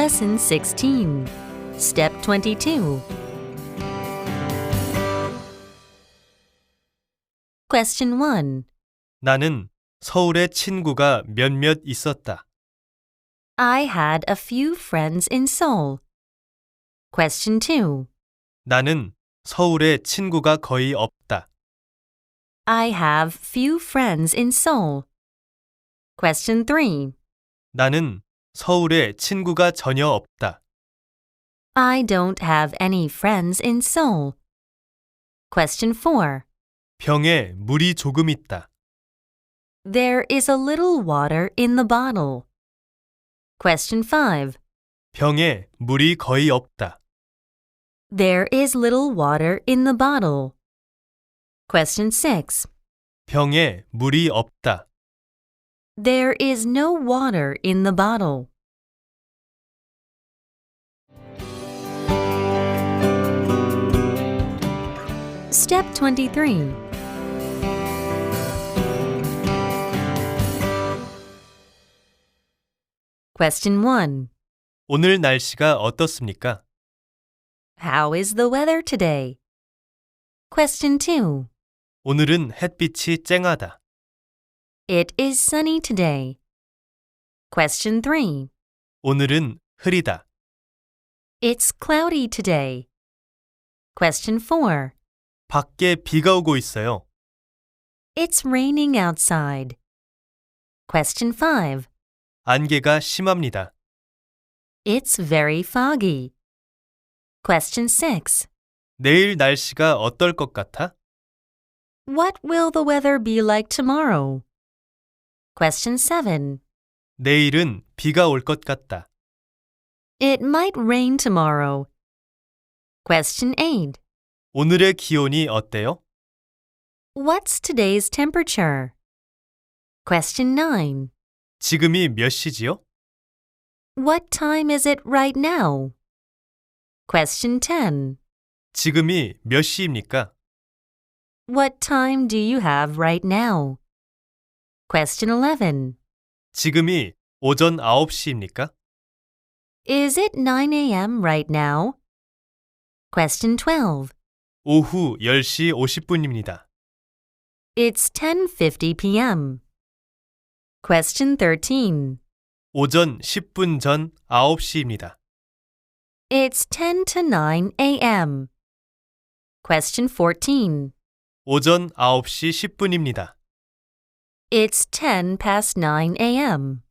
Lesson 16. Step 22. Question 1. 나는 서울에 친구가 몇몇 있었다. I had a few friends in Seoul. Question 2. 나는 서울에 친구가 거의 없다. I have few friends in Seoul. Question 3. 나는 서울에 친구가 전혀 없다. I don't have any friends in Seoul. Question 4. 병에 물이 조금 있다. There is a little water in the bottle. Question 5. 병에 물이 거의 없다. There is little water in the bottle. Question 6. 병에 물이 없다. There is no water in the bottle. Step 23. Question 1. 오늘 날씨가 어떻습니까? How is the weather today? Question 2. 오늘은 햇빛이 쨍하다. It is sunny today. Question 3. 오늘은 흐리다. It's cloudy today. Question 4. 밖에 비가 오고 있어요. It's raining outside. Question 5. 안개가 심합니다. It's very foggy. Question 6. 내일 날씨가 어떨 것 같아? What will the weather be like tomorrow? Question 7. 내일은 비가 올 것 같다. It might rain tomorrow. Question 8. 오늘의 기온이 어때요? What's today's temperature? Question 9. 지금이 몇 시지요? What time is it right now? Question 10. 지금이 몇 시입니까? What time do you have right now? Question 11. 지금이 오전 9시입니까? Is it 9 a.m. right now? Question 12. 오후 10시 50분입니다. It's 10:50 p.m. Question 13. 오전 10분 전 9시입니다. It's 10 to 9 a.m. Question 14. 오전 9시 10분입니다. It's 10 past 9 a.m.